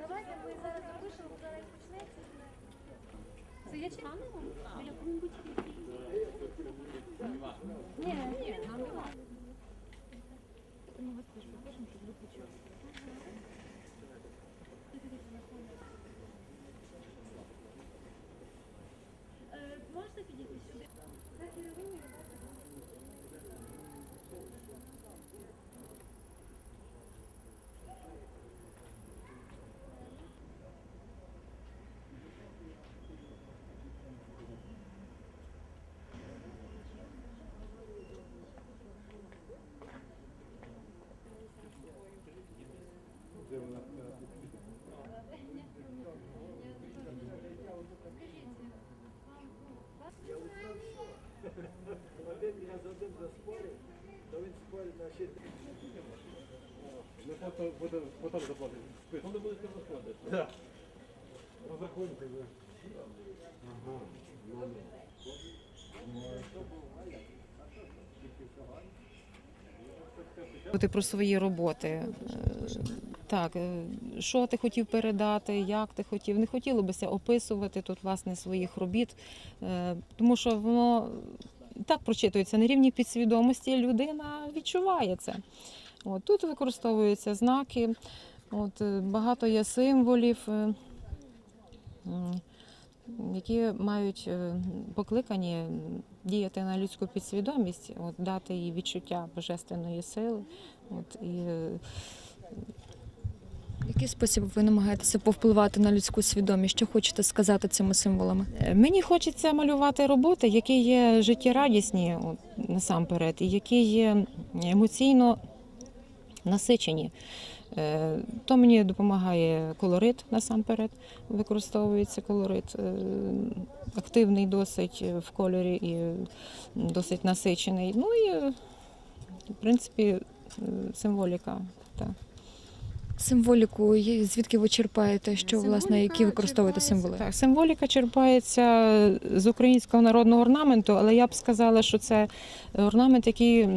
Давайте ми зараз запишемо, зараз почнеться. Це я чекаю? Біля кого-небудь? Ні, ні, нам не важко. Ми вас теж покажемо, щоб ви почули. Е, Можете підійти сюди? Це Ірині, Ми потім буде потім заплатити. Потім будете заплатити. Так. Розрахуйте ви. Ага. Ти про свої роботи. Е, Так, е, що ти хотів передати, як ти хотів. Не хотілося описувати тут власне своїх робіт, е, тому що воно так прочитується на рівні підсвідомості, людина відчуває це. От, тут використовуються знаки, от, е, багато є символів, е, які мають е, покликані діяти на людську підсвідомість, от, дати їй відчуття божественної сили. От, і, В який спосіб ви намагаєтеся повпливати на людську свідомість? Що хочете сказати цими символами? Мені хочеться малювати роботи, які є життєрадісні от, насамперед, і які є емоційно насичені. Е, То мені допомагає колорит насамперед, використовується колорит е, активний досить в кольорі і досить насичений. Ну і, в принципі, е, символіка. Так. Символіку, звідки ви черпаєте, що власне, які використовуєте символи? Так, символіка черпається з українського народного орнаменту, але я б сказала, що це орнамент, який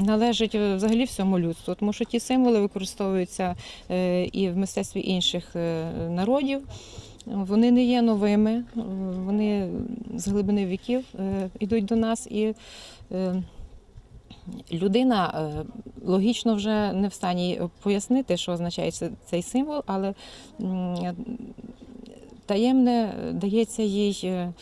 належить взагалі всьому людству, тому що ті символи використовуються е, і в мистецтві інших е, народів. Вони не є новими, вони з глибини віків е, йдуть до нас і. Людина е, логічно вже не в стані пояснити, що означає цей символ, але таємне дається їй е,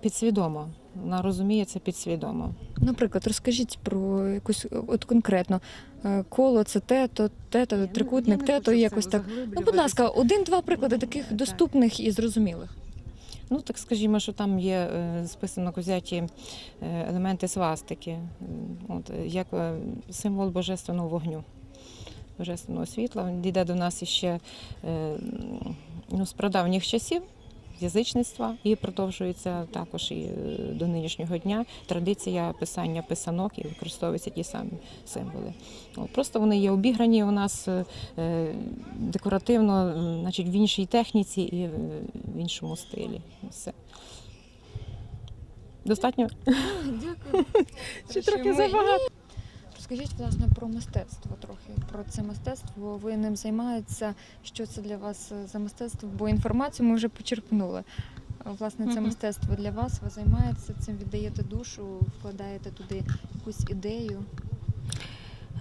підсвідомо. Вона розуміє це підсвідомо. Наприклад, розкажіть про якусь от конкретно е, коло, це те, то те, то трикутник, те, то якось так. Ну, будь ласка, один-два приклади таких доступних і зрозумілих. Ну, так скажімо, що там є е, списано взяті е, елементи свастики, от, е, як символ божественного вогню, божественного світла. Він йде до нас іще ну, з прадавніх часів. Язичництва і продовжується також і е, до нинішнього дня традиція писання писанок і використовуються ті самі символи. От, просто вони є обіграні у нас е, е, декоративно, значить, в іншій техніці і в іншому стилі. Все. Достатньо? Дякую. Чи трохи забагато? Розкажіть, власне, про мистецтво трохи. Про це мистецтво. Ви ним займаєтеся. Що це для вас е, за мистецтво? Бо інформацію ми вже почерпнули. Власне, це мистецтво для вас. Ви займаєтеся цим, віддаєте душу, вкладаєте туди якусь ідею.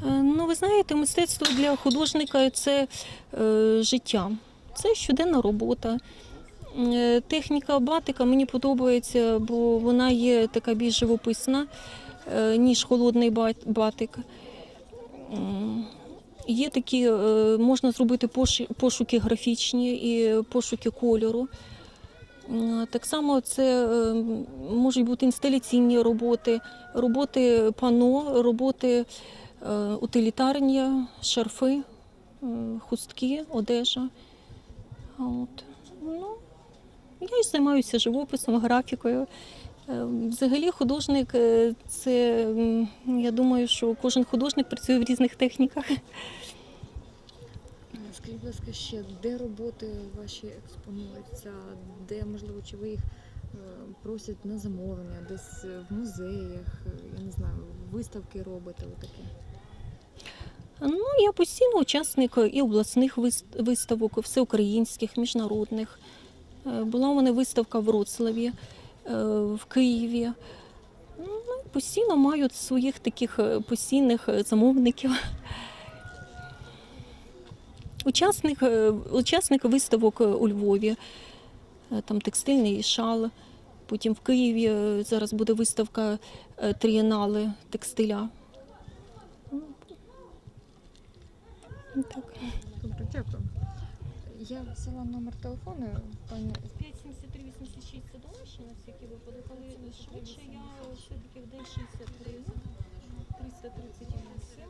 Е, Ну, ви знаєте, мистецтво для художника це е, життя, це щоденна робота. Е, Техніка батика мені подобається, бо вона є така більш живописна, е, ніж холодний батик. Є такі, е, можна зробити пошуки графічні і пошуки кольору. Так само це е, можуть бути інсталяційні роботи, роботи пано, роботи е, утилітарні, шарфи, е, хустки, одежа. От. Ну, я ж займаюся живописом, графікою. Е, Взагалі, художник е, це, я думаю, що кожен художник працює в різних техніках. Скажіть, будь ласка, ще де роботи ваші експонуються, де можливо чи ви їх просять на замовлення, десь в музеях, е, я не знаю, виставки робите отакі? Ну, я постійно учасник і обласних вис- виставок, всеукраїнських, міжнародних. Е, Була у мене виставка в Вроцлаві, е, в Києві. Ну, постійно маю своїх таких е, постійних е, замовників. Учасник, е, учасник виставок е, у Львові, Е, там текстильний шал. Потім в Києві е, зараз буде виставка е, трієнали текстиля. Ну, Так. Добре, дякую. Я взяла номер телефону, пані 5,73,86 це домашній на всякий випадок, але швидше я все-таки в день 63, 338,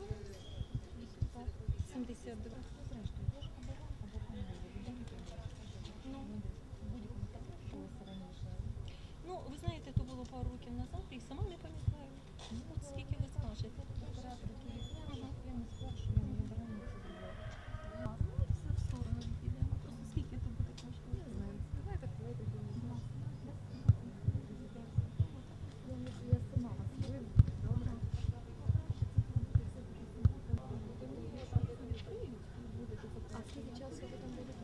72. Ну, ну, ви знаєте, то було пару років назад, і сама не пам'ятаю. От скільки ви скажете. Ага. А, ну, все в сторону відійдемо. Просто скільки то буде коштувати? А скільки часу ви там будете?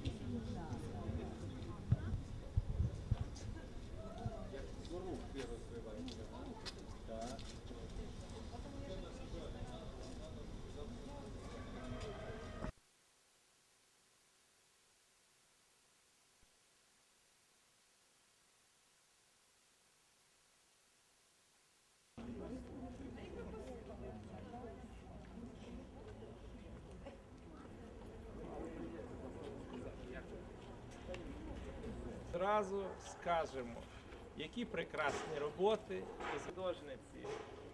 Зразу скажемо, які прекрасні роботи із художниці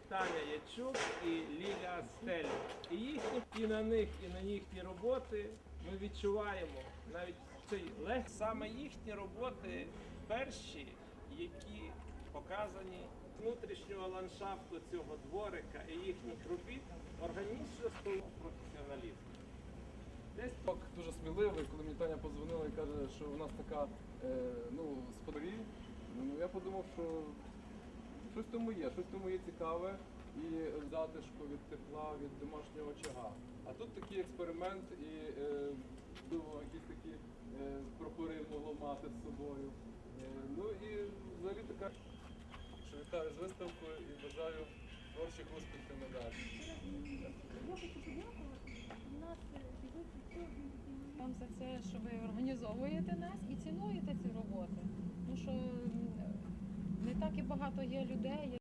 Таня Ячук і Ліля Стель. І їхні і на них, і на їхні роботи ми відчуваємо навіть цей лег саме їхні роботи перші, які показані внутрішнього ландшафту цього дворика і їхніх робіт органічно стало професіоналізм. Десь Так, дуже сміливий, коли мені Таня подзвонила і каже, що у нас така е, ну, сподарі. Ну, я подумав, що щось тому є, щось тому є цікаве і затишку від тепла, від домашнього очага. А тут такий експеримент і е, можливо, якісь такі е, могло мати з собою. Е, ну і взагалі така, що вітаю з виставкою і бажаю творчих успіхів надалі. Хочу подякувати. У нас е, дивиться Вам за це, що ви організовуєте нас і цінуєте ці роботи. Тому що не так і багато є людей,